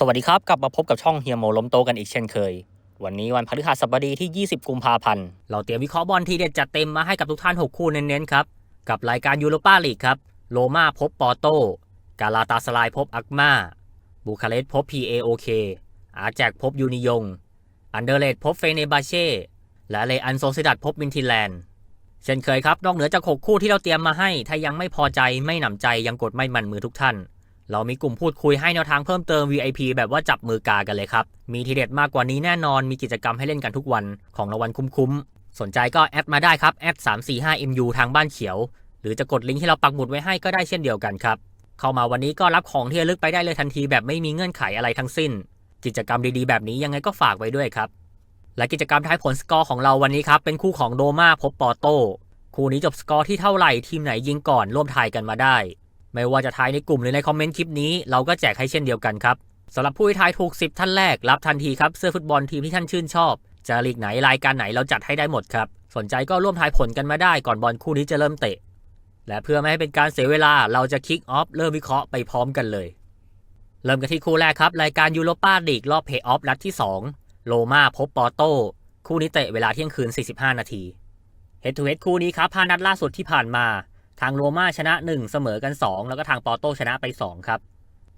สวัสดีครับ กลับมาพบกับช่องเฮียโมล้มโตกันอีกเช่นเคย วันนี้วันพฤหัสบดีที่ 20 กุมภาพันธ์ เราเตรียมวิเคราะห์บอลทีเด็ดจัดเต็มมาให้กับทุกท่าน 6 คู่เน้นๆครับ กับรายการยูโรปาลีกครับโรม่าพบปอร์โต กาลาตาสลายพบอักมาบูคาเรสพบ PAOK อาแจกพบยูนิยง อันเดอร์เลดพบเฟเนบาเช่ และเลอันโซซิดัดพบมินทิแลนด์ เช่นเคยครับ นอกเหนือจาก 6 คู่ที่เราเตรียมมาให้ ถ้ายังไม่พอใจไม่หนำใจยังกดไม่มันมือทุกท่าน เรามีกลุ่มพูดคุยให้แนวทางเพิ่มเติม VIP แบบว่าจับมือกากันเลยครับ มีทีเด็ดมากกว่านี้แน่นอน มีกิจกรรมให้เล่นกันทุกวัน ของรางวัลคุ้มๆ สนใจก็แอดมาได้ครับ แอด 345MU ทางบ้านเขียว หรือจะกดลิงก์ที่เราปักหมุดไว้ให้ก็ได้เช่นเดียวกันครับ เข้ามาวันนี้ก็รับของที่ระลึกไปได้เลยทันทีแบบไม่มีเงื่อนไขอะไรทั้งสิ้น กิจกรรมดีๆ แบบนี้ยังไงก็ฝากไว้ด้วยครับ และกิจกรรมท้ายผลสกอร์ของเราวันนี้ครับ เป็นคู่ของโดมาพบปอร์โตคู่นี้จบสกอร์ที่เท่าไหร่ทีมไหนยิงก่อนร่วมทายกันมาได้ ไม่ว่าจะทายในกลุ่มหรือในคอมเมนต์คลิปนี้ เราก็แจกให้เช่นเดียวกันครับสำหรับผู้ที่ทายถูก 10 ท่านแรกรับทันทีครับเสื้อฟุตบอลทีมที่ท่านชื่นชอบ จะลีกไหนรายการไหนเราจัดให้ได้หมดครับ สนใจก็ร่วมทายผลกันมาได้ก่อนบอลคู่นี้จะเริ่มเตะ และเพื่อไม่ให้เป็นการเสียเวลาเราจะคิกออฟเริ่มวิเคราะห์ไปพร้อมกันเลย เริ่มกันที่คู่แรกครับรายการยูโรปาลีกรอบเพย์ออฟนัดที่ 2 โลมาพบปอร์โตคู่นี้เตะเวลาเที่ยงคืน 45 นาทีเฮดทูเฮดคู่นี้ครับพานัดล่าสุดที่ผ่านมา ทางโรม่าชนะ 1 เสมอกัน 2 แล้วก็ทางปอร์โตชนะไป 2 ครับ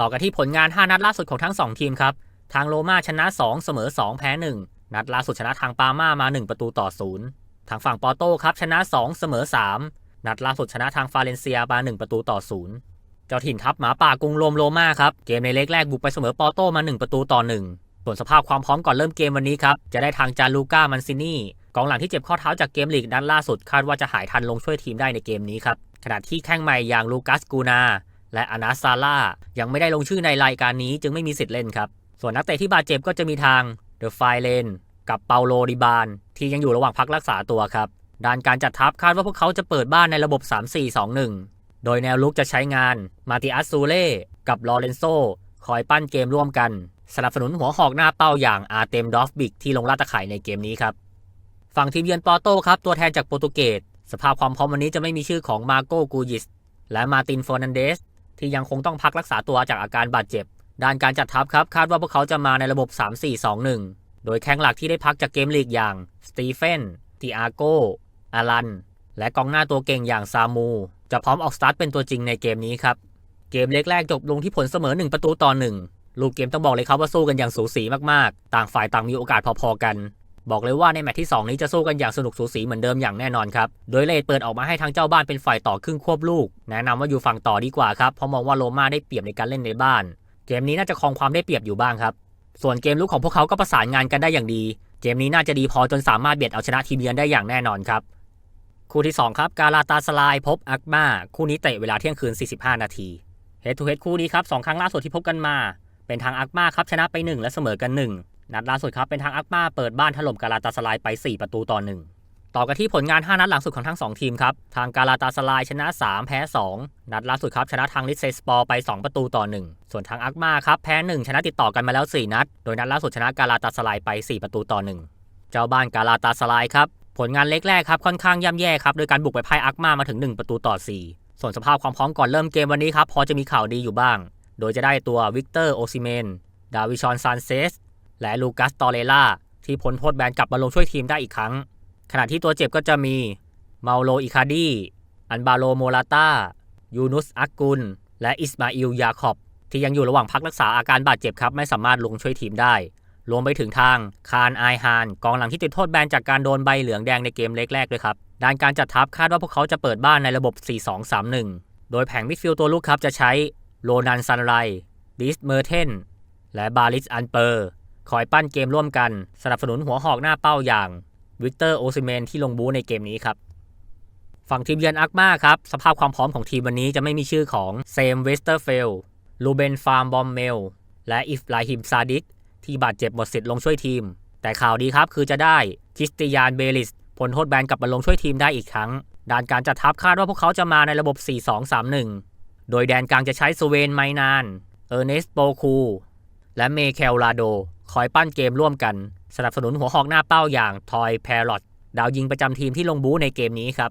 ต่อกันที่ผลงาน 5 นัดล่าสุดของทั้ง 2 ทีมครับ ทางโรม่าชนะ 2 เสมอ 2 แพ้ 1 นัดล่าสุดชนะทางปาม่ามา 1 ประตูต่อ 0 ทางฝั่งปอร์โตครับชนะ 2 เสมอ 3 นัดล่าสุดชนะทางฟาเลนเซียมา 1 ประตูต่อ 0 เจ้าถิ่นทัพหมาป่ากรุงโรมโรม่าครับเกมในเล็กแรกบุกไปเสมอปอร์โตมา 1 ประตูต่อ 1 ส่วนสภาพความพร้อมก่อนเริ่มเกมวันนี้ครับจะได้ทางจาลูก้ามันซินี่ กองหลังที่เจ็บข้อเท้าจากเกมลีกนัดล่าสุดคาดว่าจะหายทันลงช่วยทีมได้ในเกมนี้ครับขณะที่แข้งใหม่อย่างลูกัสกูนา และอนาซาร่ายังไม่ได้ลงชื่อในรายการนี้จึงไม่มีสิทธิ์เล่นครับ ส่วนนักเตะที่บาดเจ็บก็จะมีทางเดอะไฟเลนกับเปาโลดิบาน ที่ยังอยู่ระหว่างพักรักษาตัวครับ ด้านการจัดทัพคาดว่าพวกเขาจะเปิดบ้านในระบบ 3-4-2-1 โดยแนวลุกจะใช้งานมาติอัสซูเล่กับลอเรนโซคอยปั้นเกมร่วมกัน สนับสนุนหัวหอกหน้าเป้าอย่างอาร์เตมดอฟบิกที่ลงลาดตะข่ายในเกมนี้ครับ ฝั่งทีมเยือนปอโต้ครับ ตัวแทนจากโปรตุเกสสภาพความพร้อมวันนี้จะไม่มีชื่อของมาโกกูยิสและมาตินฟอร์นันเดสที่ยังคงต้องพักรักษาตัวจากอาการบาดเจ็บ ด้านการจัดทัพครับ คาดว่าพวกเขาจะมาในระบบ 3-4-2-1 โดยแข้งหลักที่ได้พักจากเกมลีกอย่างสตีเฟนติอาโกอารัน และกองหน้าตัวเก่งอย่างซามู จะพร้อมออกสตาร์ทเป็นตัวจริงในเกมนี้ครับ เกมเล็กแรกจบลงที่ผลเสมอ 1 ประตูต่อ1ลูกเกมต้องบอกเลยครับว่าสู้กันอย่างสูสีมากๆ ต่างฝ่ายต่างมีโอกาสพอๆกัน บอกเลยว่าในแมตช์ที่ 2 นี้จะสู้กันอย่างสนุกสูสีเหมือนเดิมอย่างแน่นอนครับ โดยเลดเปิดออกมาให้ทางเจ้าบ้านเป็นฝ่ายต่อครึ่งควบลูก แนะนำว่าอยู่ฝั่งต่อดีกว่าครับ เพราะมองว่าโรมาได้เปรียบในการเล่นในบ้าน เกมนี้น่าจะครองความได้เปรียบอยู่บ้างครับ ส่วนเกมลุกของพวกเขาก็ประสานงานกันได้อย่างดี เกมนี้น่าจะดีพอจนสามารถเบียดเอาชนะทีมเยือนได้อย่างแน่นอนครับ คู่ที่ 2 ครับกาลาตาสลายพบอักมา คู่นี้เตะเวลาเที่ยงคืน 45 นาทีเฮดทูเฮดคู่นี้ครับสองครั้งล่าสุดที่พบกันมา เป็นทางอักมาครับชนะไป 1 และเสมอกัน 1 นัดล่าสุดครับเป็นทางอักมาเปิดบ้านถล่มกาลาตาสลายไป 4 ประตูต่อ 1 ต่อกันที่ผลงาน 5 นัดหลังสุดของทั้ง 2 ทีมครับ ทางกาลาตาสลายชนะ 3 แพ้ 2 นัดล่าสุดครับชนะทางลิเซสปอร์ไป 2 ประตูต่อ 1 ส่วนทางอักมาครับแพ้ 1 ชนะติดต่อกันมาแล้ว 4 นัด โดยนัดล่าสุดชนะกาลาตาสลายไป 4 ประตูต่อ 1 เจ้าบ้านกาลาตาสลายครับผลงานเล็กแรกครับค่อนข้างย่ำแย่ครับโดยการบุกไปพ่ายอักมามาถึง 1 ประตูต่อ 4 ส่วนสภาพความพร้อมก่อนเริ่มเกมวันนี้ครับพอจะมีข่าวดีอยู่บ้าง โดยจะได้ตัววิกเตอร์โอซิเมนดาวิชอนซานเซส และลูกัสตอเรล่าที่พ้นโทษแบนกลับมาลงช่วยทีมได้อีกครั้ง ขณะที่ตัวเจ็บก็จะมีเมาโลอิคาดี อันบาโลโมลาตายูนุสอักกุล และอิสมาอิลยาคอบ ที่ยังอยู่ระหว่างพักรักษาอาการบาดเจ็บครับไม่สามารถลงช่วยทีมได้ รวมไปถึงทางคารไอฮานกองหลังที่ติดโทษแบนจากการโดนใบเหลืองแดงในเกมเล็กแรกด้วยครับด้านการจัดทัพคาดว่าพวกเขาจะเปิดบ้านในระบบ 4-2-3-1 โดยแผงมิดฟิลด์ตัวลูกครับจะใช้โรนันซันไรดิสเมอร์เทนและบาลิสอันเปอร์ คอยปั้นเกมร่วมกัน สนับสนุนหัวหอกหน้าเป้าอย่างวิกเตอร์โอซิเมนที่ลงบูในเกมนี้ครับ ฝั่งทีมเยือนอักมาครับ สภาพความพร้อมของทีมวันนี้จะไม่มีชื่อของเซมเวสเตอร์เฟลลูเบนฟาร์มบอมเมลและอิฟไลฮิมซาดิกที่บาดเจ็บหมดสิทธิ์ลงช่วยทีม แต่ข่าวดีครับคือจะได้คริสติยานเบลิสผลโทษแบนกลับมาลงช่วยทีมได้อีกครั้งด้านการจัดทัพคาดว่าพวกเขาจะมาในระบบ 4-2-3-1 โดยแดนกลางจะใช้สเวนไมนาน เออร์เนสโปคู และเมเคลลาโด คอยปั้นเกมร่วมกัน สนับสนุนหัวหอกหน้าเป้าอย่างทอยแพรลอตดาวยิงประจำทีมที่ลงบูในเกมนี้ครับ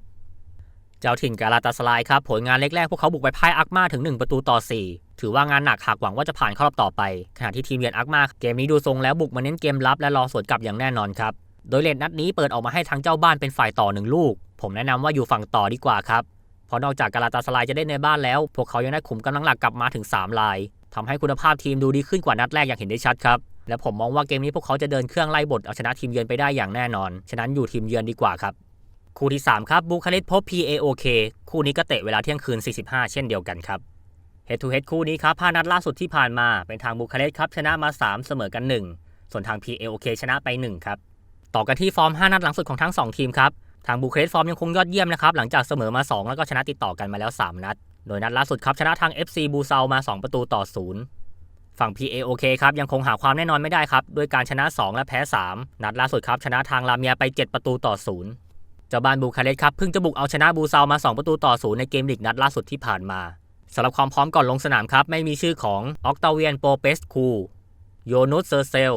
เจ้าถิ่นกาลาตาสลายครับ ผลงานเล็กแรกพวกเขาบุกไปพ่ายอักมาถึง 1 ประตูต่อ 4 ถือว่างานหนักหากหวังว่าจะผ่านเข้ารอบต่อไป ขณะที่ทีมเยือนอักมาเกมนี้ดูทรงแล้วบุกมาเน้นเกมรับและรอสวนกลับอย่างแน่นอนครับ โดยเลนนัดนี้เปิดออกมาให้ทั้งเจ้าบ้านเป็นฝ่ายต่อหนึ่งลูก ผมแนะนำว่าอยู่ฝั่งต่อดีกว่าครับ เพราะนอกจากกาลาตาสลายจะได้ในบ้านแล้ว พวกเขายังได้ขุมกำลังหลักกลับมาถึง3ลายทำให้คุณภาพทีมดูดีขึ้นกว่านัดแรกอย่างเห็นได้ชัดครับ และผมมองว่าเกมนี้พวกเขาจะเดินเครื่องไล่บทเอาชนะทีมเยือนไปได้อย่างแน่นอน ฉะนั้นอยู่ทีมเยือนดีกว่าครับ คู่ที่ 3 ครับบูคาเรสต์พบ PAOK คู่นี้ก็เตะเวลาเที่ยงคืน 45 เช่นเดียวกันครับ Head to Head คู่นี้ครับ5นัดล่าสุดที่ผ่านมาเป็นทางบูคาเรสต์ครับชนะมา 3 เสมอกัน 1 ส่วนทาง PAOK ชนะไป 1 ครับ ต่อกันที่ฟอร์ม 5 นัดหลังสุดของทั้ง 2 ทีมครับทางบูคาเรสต์ฟอร์มยังคงยอดเยี่ยมนะครับหลังจากเสมอมา 2 แล้วก็ชนะติดต่อกันมาแล้ว 3 นัด โดยนัดล่าสุดครับชนะทาง FC บูเซามา 2 ประตูต่อ 0 ฝั่ง PAOK คครับ ยังคงหาความแน่นอนไม่ได้ครับ ด้วยการชนะ 2 และแพ้ 3 นัดล่าสุดครับ ชนะทางลาเมียไป 7 ประตูต่อ 0 เจ้าบ้านบูคาเรสต์ครับ เพิ่งจะบุกเอาชนะบูซามา 2 ประตูต่อ 0 ในเกมลีกนัดล่าสุดที่ผ่านมาสำหรับความพร้อมก่อนลงสนามครับ ไม่มีชื่อของออกตาเวียนโปเปสคูโยนุสเซอร์เซล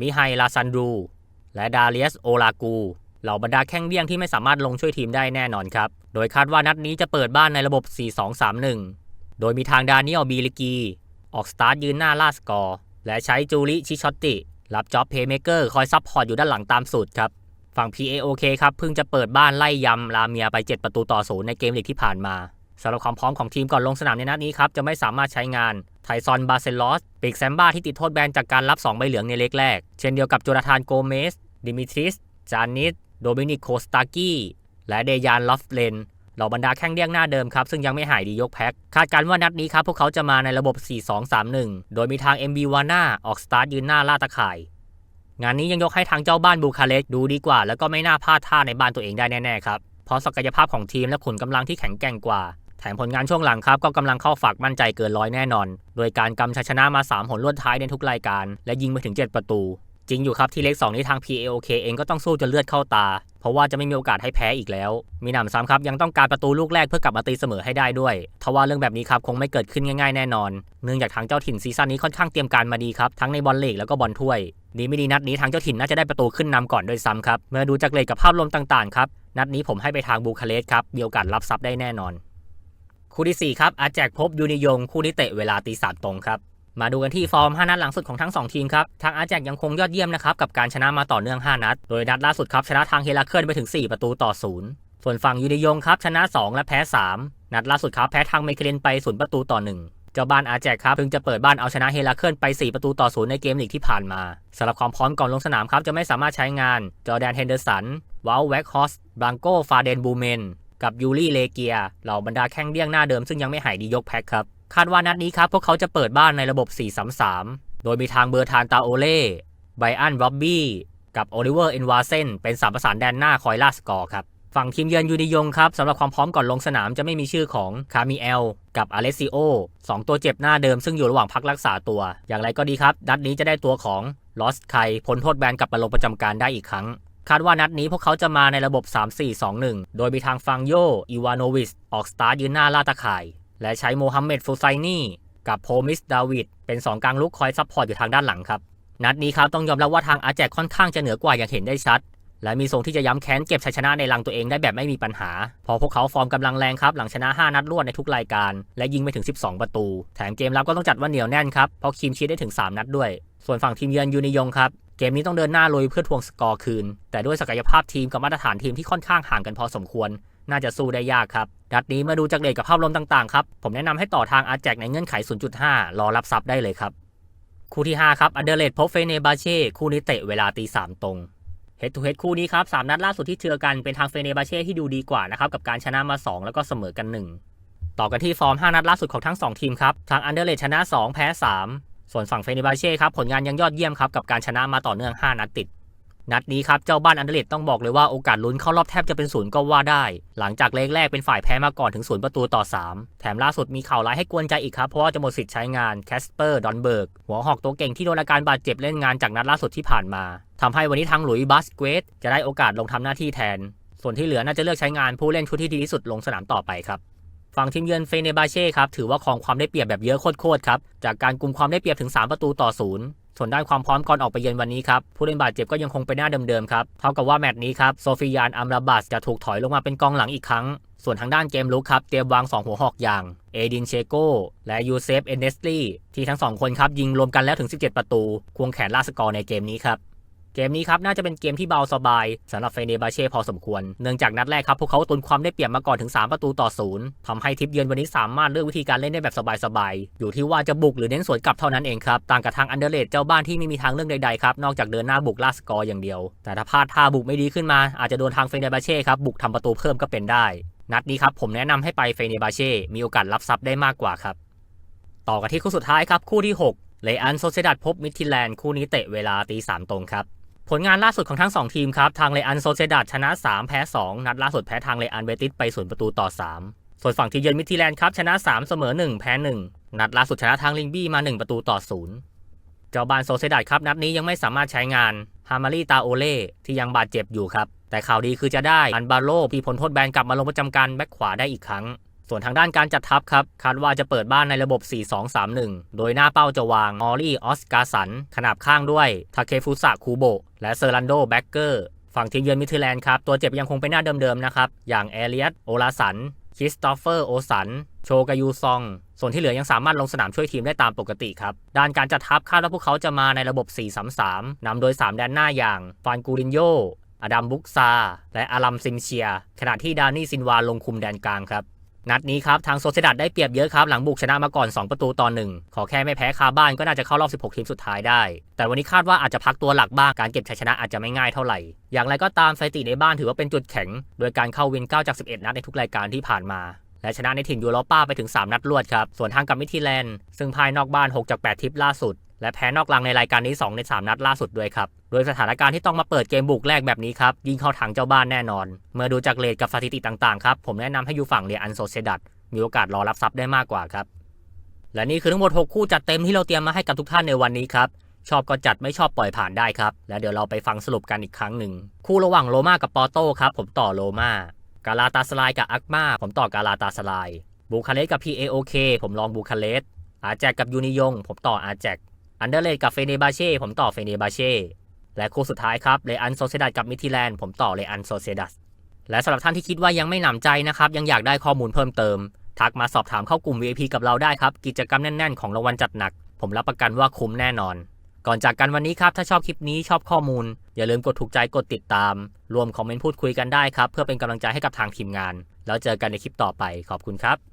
มิไฮลาซันดู และดาเลียสโอลากูเหล่าบรรดาแข้งเบี้ยงที่ไม่สามารถลงช่วยทีมได้แน่นอนครับ โดยคาดว่านัดนี้จะเปิดบ้านในระบบ 4-2-3-1 โดยมีทางดานิเอลบีลิกี ออกสตาร์ทยืนหน้าล่าสกอร์ และใช้จูริชิชอตติ รับจ็อบเพย์เมเกอร์คอยซับพอร์ตอยู่ด้านหลังตามสูตรครับ ฝั่ง PAOK ครับเพิ่งจะเปิดบ้านไล่ยำลาเมียไป 7 ประตูต่อศูนย์ในเกมลีกที่ผ่านมาสำหรับความพร้อมของทีมก่อนลงสนามในนัดนี้ครับจะไม่สามารถใช้งานไทซอนบาเซลอสปีกแซมบ้าที่ติดโทษแบนจากการรับ 2 ใบเหลืองในเล็กแรก เช่นเดียวกับโจนาธานโกเมส ดิมิทริส จานิส โดมินิกโคสตากี้ และเดยานลอฟเลน เหล่าบรรดาแข้งเลี้ยงหน้าเดิมครับ ซึ่งยังไม่หายดียกแพ็คคาดการณ์ว่านัดนี้ครับพวกเขาจะมาในระบบ 4-2-3-1 โดยมีทาง MB วาน่าออกสตาร์ทยืนหน้าล่าตะข่าย งานนี้ยังยกให้ทางเจ้าบ้านบูคาเรสดูดีกว่า แล้วก็ไม่น่าพลาดท่าในบ้านตัวเองได้แน่ๆครับเพราะศักยภาพของทีมและขุนกำลังที่แข็งแกร่งกว่า แถมผลงานช่วงหลังครับก็กำลังเข้าฝากมั่นใจเกินร้อยแน่นอน โดยการกำชัยชนะมา3หนรวดท้ายในทุกรายการ และยิงไปถึง 7 ประตูจริงอยู่ครับที่เล็ก2นี้ทาง PAOK เองก็ต้องสู้จนเลือดเข้าตา เพราะว่าจะไม่มีโอกาสให้แพ้อีกแล้ว มีหนำซ้ำครับยังต้องการประตูลูกแรกเพื่อกลับมาตีเสมอให้ได้ด้วยทว่าเรื่องแบบนี้ครับคงไม่เกิดขึ้นง่ายๆแน่นอน เนื่องจากทางเจ้าถิ่นซีซั่นนี้ค่อนข้างเตรียมการมาดีครับทั้งในบอลลีกแล้วก็บอลถ้วยดีไม่ดีนัดนี้ทางเจ้าถิ่นน่าจะได้ประตูขึ้นนำก่อนด้วยซ้ำครับเมื่อดูจากเลขกับภาพรวมต่างๆครับนัดนี้ผมให้ไปทางบูคาเรสต์ครับมีโอกาสรับซับได้แน่นอน คู่ที่4ครับอาแจกพบยูนิยงคู่นี้เตะเวลาตีสามตรงครับ มาดูกันที่ฟอร์ม 5 นัดหลังสุดของทั้ง 2 ทีมครับ ทางอาแจกยังคงยอดเยี่ยมนะครับ กับการชนะมาต่อเนื่อง 5 นัด โดยนัดล่าสุดครับ ชนะทางเฮราเคิลไปถึง 4 ประตูต่อ 0 ส่วนฝั่งยูนิยงครับ ชนะ 2 และแพ้ 3 นัดล่าสุดครับ แพ้ทางเมเคเลนไป 0 ประตูต่อ 1 เจ้าบ้านอาแจกครับเพิ่งจะเปิดบ้านเอาชนะเฮราเคิลไป 4 ประตูต่อ 0 ในเกมลีกที่ผ่านมาสำหรับความพร้อมก่อนลงสนามครับจะไม่สามารถใช้งาน จอแดนเฮนเดอร์สันวาลแว็กฮอสบังโกฟาเดนบูเมนกับยูรี่เลเกียเหล่าบรรดาแข้งเดี้ยงหน้าเดิมซึ่งยังไม่หายดียกแพ็คครับ คาดว่านัดนี้ครับพวกเขาจะเปิดบ้านในระบบ 4-3-3 โดยมีทางเบอร์ทานตาโอเล่ไบอันร็อบบี้กับโอลิเวอร์เอ็นวาเซนเป็นสามประสานแดนหน้าคอยล่าสกอร์ครับ ฝั่งทีมเยือนยูนิยงครับสำหรับความพร้อมก่อนลงสนามจะไม่มีชื่อของคามิเอลกับอเลซิโอสองตัวเจ็บหน้าเดิมซึ่งอยู่ระหว่างพักรักษาตัว อย่างไรก็ดีครับนัดนี้จะได้ตัวของลอสไคพ้นโทษแบนกลับมาลงประจำการได้อีกครั้ง คาดว่านัดนี้พวกเขาจะมาในระบบ 3-4-2-1 โดยมีทางฟังโยอีวานโนวิส ออกสตาร์ทยืนหน้าล่าตะข่าย และใช้โมฮัมเหม็ดฟูไซนี่กับโพมิสดาวิดเป็น 2กลางลุกคอยซัพพอร์ตอยู่ทางด้านหลังครับ นัดนี้ครับต้องยอมรับว่าทางอาแจกค่อนข้างจะเหนือกว่าอย่างเห็นได้ชัด และมีทรงที่จะย้ำแค้นเก็บชัยชนะในรังตัวเองได้แบบไม่มีปัญหา พอพวกเขาฟอร์มกำลังแรงครับหลังชนะ 5 นัดรวดในทุกรายการ และยิงไปถึง 12 ประตู แถมเกมรับก็ต้องจัดว่าเหนียวแน่นครับเพราะคิมชีได้ถึง 3 นัดด้วย ส่วนฝั่งทีมเยือนยูนิยงครับเกมนี้ต้องเดินหน้าลุยเพื่อทวงสกอร์คืน แต่ด้วยศักยภาพทีมกับมาตรฐานทีมที่ค่อนข้างห่างกันพอสมควร น่าจะสู้ได้ยากครับนัดนี้มาดูจากเลขกับภาพรวมต่างๆครับ ผมแนะนำให้ต่อทางอาแจกในเงื่อนไข 0.5 รอรับซับได้เลยครับ คู่ที่ 5 ครับอันเดอร์เลดพบเฟเนบาเช่คู่นี้เตะเวลาตีสามตรงเฮดทูเฮดคู่นี้ครับสามนัดล่าสุดที่เจอกันเป็นทางเฟเนบาเช่ที่ดูดีกว่านะครับกับการชนะมา 2 แล้วก็เสมอกัน 1 ต่อกันที่ฟอร์ม 5 นัดล่าสุดของทั้ง 2 ทีมครับทางอันเดอร์เลดชนะ 2 แพ้ 3 ส่วนฝั่งเฟเนบาเช่ครับผลงานยังยอดเยี่ยมครับกับการชนะมาต่อเนื่อง 5 นัดติด นัดนี้ครับเจ้าบ้านอันเดเลดต้องบอกเลยว่าโอกาสลุ้นเข้ารอบแทบจะเป็นศูนย์ก็ว่าได้ หลังจากเลกแรกเป็นฝ่ายแพ้มาก่อนถึงศูนย์ประตูต่อ 3 แถมล่าสุดมีข่าวร้ายให้กวนใจอีกครับ เพราะว่าจะหมดสิทธิ์ใช้งานแคสเปอร์ดอนเบิร์กหัวหอกตัวเก่งที่โดนอาการบาดเจ็บเล่นงานจากนัดล่าสุดที่ผ่านมาทำให้วันนี้ทางหลุยส์บัสเกตจะได้โอกาสลงทำหน้าที่แทน ส่วนที่เหลือน่าจะเลือกใช้งานผู้เล่นชุดที่ดีที่สุดลงสนามต่อไปครับฝั่งทีมเยือนเฟเนบาเช่ครับถือว่าครองความได้เปรียบแบบเยอะโคตรๆครับจากการกุมความได้เปรียบถึง 3 ประตูต่อศูนย์ ส่วนด้านความพร้อมก่อนออกไปเยือนวันนี้ครับ ผู้เล่นบาดเจ็บก็ยังคงเป็นหน้าเดิมๆครับเท่ากับว่าแมตช์นี้ครับโซฟิยานอัมราบัสจะถูกถอยลงมาเป็นกองหลังอีกครั้ง ส่วนทางด้านเกมลุกครับเตรียมวาง 2 หัวหอกอย่างเอดินเชโกและยูเซฟเอนเนสลีที่ทั้งสองคนครับยิงรวมกันแล้วถึง 17 ประตู ควงแขนล่าสกอร์ในเกมนี้ครับ เกมนี้ครับน่าจะเป็นเกมที่เบาสบายสำหรับเฟเนบาเช่พอสมควร เนื่องจากนัดแรกครับพวกเขาตุนความได้เปรียบมาก่อนถึง 3 ประตูต่อศูนย์ทำให้ทิปเยือนวันนี้สามารถเลือกวิธีการเล่นได้แบบสบายๆ อยู่ที่ว่าจะบุกหรือเน้นสวนกลับเท่านั้นเองครับ ต่างกับทางอันเดอร์เลดเจ้าบ้านที่ไม่มีทางเลือกใดๆครับนอกจากเดินหน้าบุกล่าสกอร์อย่างเดียว แต่ถ้าพลาดท่าบุกไม่ดีขึ้นมาอาจจะโดนทางเฟเนบาเช่ครับบุกทำประตูเพิ่มก็เป็นได้ นัดนี้ครับผมแนะนำให้ไปเฟเนบาเช่มีโอกาสรับทรัพย์ได้มากกว่าครับต่อกันที่คู่สุดท้ายครับคู่ที่ 6เลอันโซเซดัดพบมิทิแลนด์คู่นี้เตะเวลาตีสามตรงครับ ผลงานล่าสุดของทั้ง 2 ทีมครับ ทางเลอันโซเซดัดชนะ 3 แพ้ 2 นัดล่าสุดแพ้ทางเลอันเบติสไป0ประตูต่อ 3 ส่วนฝั่งทีมเยือนมิทิแลนด์ครับ ชนะ 3 เสมอ 1 แพ้ 1 นัดล่าสุดชนะทางลิงบี้มา 1 ประตูต่อ 0 เจ้าบ้านโซเซดัดครับ นัดนี้ยังไม่สามารถใช้งานฮามารีตาโอเล่ที่ยังบาดเจ็บอยู่ครับแต่ข่าวดีคือจะได้อันบาโลที่พ้นโทษแบนกลับมาลงประจำการแบ็คขวาได้อีกครั้ง ส่วนทางด้านการจัดทัพครับ คาดว่าจะเปิดบ้านในระบบ 4-2-3-1 โดยหน้าเป้าจะวางออรี่ออสการสัน ขนาบข้างด้วยทาเคฟุสะคูโบและเซอร์ลันโดแบ็กเกอร์ ฝั่งทีมเยือนมิทิแลนด์ครับ ตัวเจ็บยังคงเป็นหน้าเดิมๆนะครับ อย่างเอเลียตโอลาสันคริสตอฟเฟอร์โอสัน โชกายูซอง ส่วนที่เหลือยังสามารถลงสนามช่วยทีมได้ตามปกติครับ ด้านการจัดทัพคาดว่าพวกเขาจะมาในระบบ 4-3-3นำโดย 3 แดนหน้าอย่างฟานกูรินโยอดัมบุกซา และอารัมซิมเชีย ขณะที่ดานี่ซินวาลงคุมแดนกลางครับ นัดนี้ครับ ทางโซเซดัดได้เปรียบเยอะครับ หลังบุกชนะมาก่อน 2 ประตูต่อหนึ่งขอแค่ไม่แพ้คาบ้านก็น่าจะเข้ารอบ 16 ทีมสุดท้ายได้ แต่วันนี้คาดว่าอาจจะพักตัวหลักบ้าง การเก็บชัยชนะอาจจะไม่ง่ายเท่าไหร่ อย่างไรก็ตามสถิติในบ้านถือว่าเป็นจุดแข็ง โดยการเข้าวิน 9 จาก 11 นัดในทุกรายการที่ผ่านมา และชนะในถิ่นยูโรป้าไปถึง 3 นัดรวดครับ ส่วนทางกับมิทิแลนด์ซึ่งภายนอกบ้าน 6 จาก 8ทริปล่าสุด และแพ้นอกลังในรายการนี้ 2 ใน 3 นัดล่าสุดด้วยครับ โดยสถานการณ์ที่ต้องมาเปิดเกมบุกแรกแบบนี้ครับ ยิงเข้าทางเจ้าบ้านแน่นอน เมื่อดูจากเลทกับสถิติต่างๆครับ ผมแนะนำให้อยู่ฝั่งเรียอันโซเซดัดมีโอกาสรอรับทรัพย์ได้มากกว่าครับ และนี่คือทั้งหมด 6 คู่จัดเต็มที่เราเตรียมมาให้กับทุกท่านในวันนี้ครับ ชอบก็จัดไม่ชอบปล่อยผ่านได้ครับ แล้วเดี๋ยวเราไปฟังสรุปกันอีกครั้งหนึ่ง คู่ระหว่างโรมากับปอร์โต้ครับ ผมต่อโรมากาลาตาสลายกับอักมาผมต่อกาลาตาสลายบูคาเลสกับ PAOK ผมลองบูคาเลสอาแจกกับยูนิยง ผมต่ออาแจก อันเดอร์เลดกับเฟเนบาเช่ผมต่อเฟเนบาเช่และคู่สุดท้ายครับเลอันโซเซดัดกับมิทิแลนด์ผมต่อเลอันโซเซดัสและสำหรับท่านที่คิดว่ายังไม่หนำใจนะครับ ยังอยากได้ข้อมูลเพิ่มเติม ทักมาสอบถามเข้ากลุ่ม VIP กับเราได้ครับ กิจกรรมแน่น ๆ ของรางวัลจัดหนัก ผมรับประกันว่าคุ้มแน่นอน ก่อนจากกันวันนี้ครับ ถ้าชอบคลิปนี้ชอบข้อมูล อย่าลืมกดถูกใจกดติดตาม รวมคอมเมนต์พูดคุยกันได้ครับ เพื่อเป็นกำลังใจให้กับทางทีมงาน แล้วเจอกันในคลิปต่อไปขอบคุณครับ